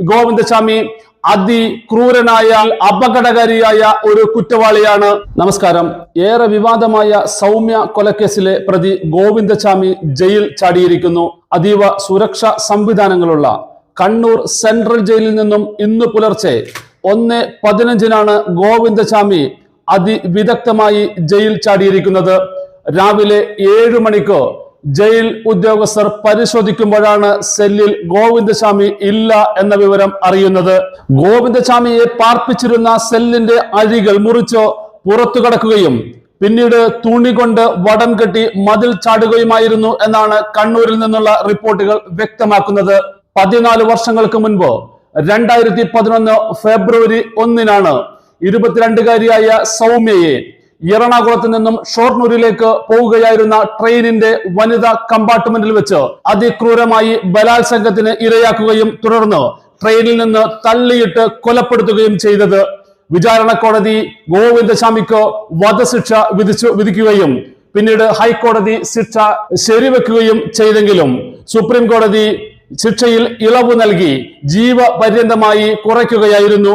ഗോവിന്ദസ്വാമി അതിക്രൂരനായ അപകടകാരിയായ ഒരു കുറ്റവാളിയാണ്. നമസ്കാരം. ഏറെ വിവാദമായ സൗമ്യ കൊലക്കേസിലെ പ്രതി ഗോവിന്ദസ്വാമി ജയിൽ ചാടിയിരിക്കുന്നു. അതീവ സുരക്ഷാ സംവിധാനങ്ങളുള്ള കണ്ണൂർ സെൻട്രൽ ജയിലിൽ നിന്നും ഇന്ന് പുലർച്ചെ ഒന്ന് പതിനഞ്ചിനാണ് ഗോവിന്ദസ്വാമി അതിവിദഗ്ധമായി ജയിൽ ചാടിയിരിക്കുന്നത്. രാവിലെ ഏഴു മണിക്ക് ജയിൽ ഉദ്യോഗസ്ഥർ പരിശോധിക്കുമ്പോഴാണ് സെല്ലിൽ ഗോവിന്ദസ്വാമി ഇല്ല എന്ന വിവരം അറിയുന്നത്. ഗോവിന്ദസ്വാമിയെ പാർപ്പിച്ചിരുന്ന സെല്ലിന്റെ അഴികൾ മുറിച്ച് പുറത്തു കടക്കുകയും പിന്നീട് തുണി കൊണ്ട് വടം കെട്ടി മതിൽ ചാടുകയുമായിരുന്നു എന്നാണ് കണ്ണൂരിൽ നിന്നുള്ള റിപ്പോർട്ടുകൾ വ്യക്തമാക്കുന്നത്. പതിനാല് വർഷങ്ങൾക്ക് മുൻപ് രണ്ടായിരത്തി പതിനൊന്ന് ഫെബ്രുവരി ഒന്നിനാണ് ഇരുപത്തിരണ്ടുകാരിയായ സൗമ്യയെ എറണാകുളത്ത് നിന്നും ഷൊർണൂരിലേക്ക് പോവുകയായിരുന്ന ട്രെയിനിന്റെ വനിതാ കമ്പാർട്ട്മെന്റിൽ വെച്ച് അതിക്രൂരമായി ബലാത്സംഗത്തിന് ഇരയാക്കുകയും തുടർന്ന് ട്രെയിനിൽ നിന്ന് തള്ളിയിട്ട് കൊലപ്പെടുത്തുകയും ചെയ്തത്. വിചാരണ കോടതി ഗോവിന്ദസ്വാമിക്ക് വധശിക്ഷ വിധിച്ചു വിധിക്കുകയും പിന്നീട് ഹൈക്കോടതി ശിക്ഷ ശരിവെക്കുകയും ചെയ്തെങ്കിലും സുപ്രീം കോടതി ശിക്ഷയിൽ ഇളവ് നൽകി ജീവപര്യന്തമായി കുറയ്ക്കുകയായിരുന്നു.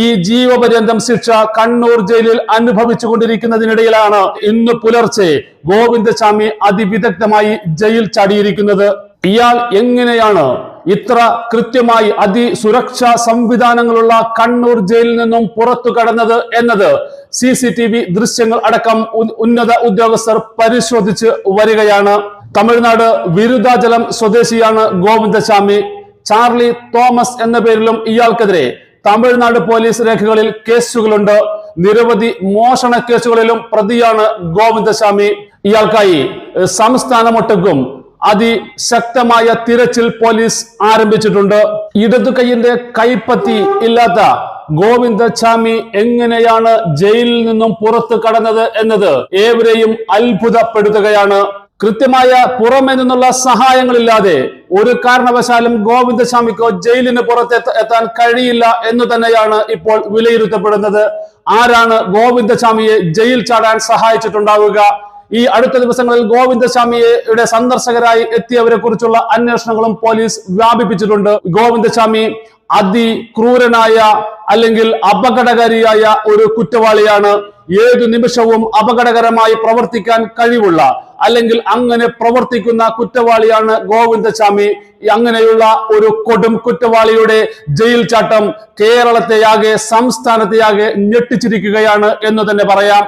ഈ ജീവപര്യന്തം ശിക്ഷ കണ്ണൂർ ജയിലിൽ അനുഭവിച്ചു കൊണ്ടിരിക്കുന്നതിനിടയിലാണ് ഇന്ന് പുലർച്ചെ ഗോവിന്ദസ്വാമി അതിവിദഗ്ധമായി ജയിൽ ചാടിയിരിക്കുന്നത്. ഇയാൾ എങ്ങനെയാണ് ഇത്ര കൃത്യമായി അതിസുരക്ഷാ സംവിധാനങ്ങളുള്ള കണ്ണൂർ ജയിലിൽ നിന്നും പുറത്തു കടന്നത് എന്നത് സി സി ടി വി ദൃശ്യങ്ങൾ അടക്കം ഉന്നത ഉദ്യോഗസ്ഥർ പരിശോധിച്ച് വരികയാണ്. തമിഴ്നാട് വിരുദാചലം സ്വദേശിയാണ് ഗോവിന്ദസ്വാമി ചാർലി തോമസ് എന്ന പേരിലും ഇയാൾക്കെതിരെ തമിഴ്നാട് പോലീസ് രേഖകളിൽ കേസുകളുണ്ട്. നിരവധി മോഷണ കേസുകളിലും പ്രതിയാണ് ഗോവിന്ദസ്വാമി. ഇയാൾക്കായി സംസ്ഥാനമൊട്ടുക്കും അതിശക്തമായ തിരച്ചിൽ പോലീസ് ആരംഭിച്ചിട്ടുണ്ട്. ഇടതു കൈയിന്റെ കൈപ്പത്തി ഇല്ലാത്ത ഗോവിന്ദസ്വാമി എങ്ങനെയാണ് ജയിലിൽ നിന്നും പുറത്തു കടന്നത് എന്നത് ഏവരെയും അത്ഭുതപ്പെടുത്തുകയാണ്. കൃത്യമായ പുറമെ നിന്നുള്ള സഹായങ്ങളില്ലാതെ ഒരു കാരണവശാലും ഗോവിന്ദസ്വാമിക്കോ ജയിലിന് പുറത്ത് എത്ത- എത്താൻ കഴിയില്ല എന്ന് തന്നെയാണ് ഇപ്പോൾ വിലയിരുത്തപ്പെടുന്നത്. ആരാണ് ഗോവിന്ദസ്വാമിയെ ജയിൽ ചാടാൻ സഹായിച്ചിട്ടുണ്ടാവുക? ഈ അടുത്ത ദിവസങ്ങളിൽ ഗോവിന്ദസ്വാമിയുടെ സന്ദർശകരായി എത്തിയവരെ കുറിച്ചുള്ള അന്വേഷണങ്ങളും പോലീസ് വ്യാപിപ്പിച്ചിട്ടുണ്ട്. ഗോവിന്ദസ്വാമി അതിക്രൂരനായ അല്ലെങ്കിൽ അപകടകാരിയായ ഒരു കുറ്റവാളിയാണ്. ഏതു നിമിഷവും അപകടകരമായി പ്രവർത്തിക്കാൻ കഴിവുള്ള അല്ലെങ്കിൽ അങ്ങനെ പ്രവർത്തിക്കുന്ന കുറ്റവാളിയാണ് ഗോവിന്ദസ്വാമി അങ്ങനെയുള്ള ഒരു കൊടും കുറ്റവാളിയുടെ ജയിൽ ചാട്ടം കേരളത്തെയാകെ സംസ്ഥാനത്തെയാകെ ഞെട്ടിച്ചിരിക്കുകയാണ് എന്ന് തന്നെ പറയാം.